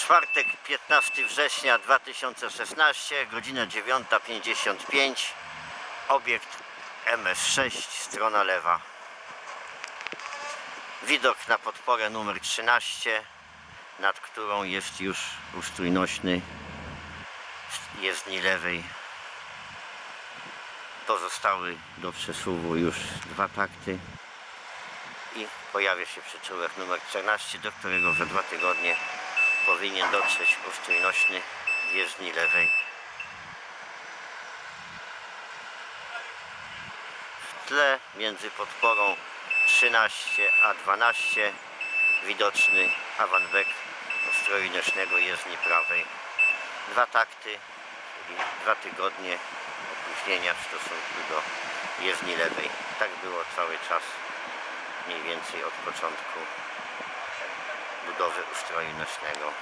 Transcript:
Czwartek, 15 września 2016, godzina 9.55. Obiekt MS6, strona lewa. Widok na podporę numer 13, nad którą jest już ustrój nośny jezdni lewej. Pozostały do przesuwu już dwa takty i pojawia się przyczółek numer 14, do którego za dwa tygodnie powinien dotrzeć ustrój nośny jezdni lewej. W tle między podporą 13 a 12 widoczny awanbek ustroju nośnego jezdni prawej. Dwa takty, czyli dwa tygodnie opóźnienia w stosunku do jezdni lewej. Tak było cały czas mniej więcej od początku budowy ustroju nośnego.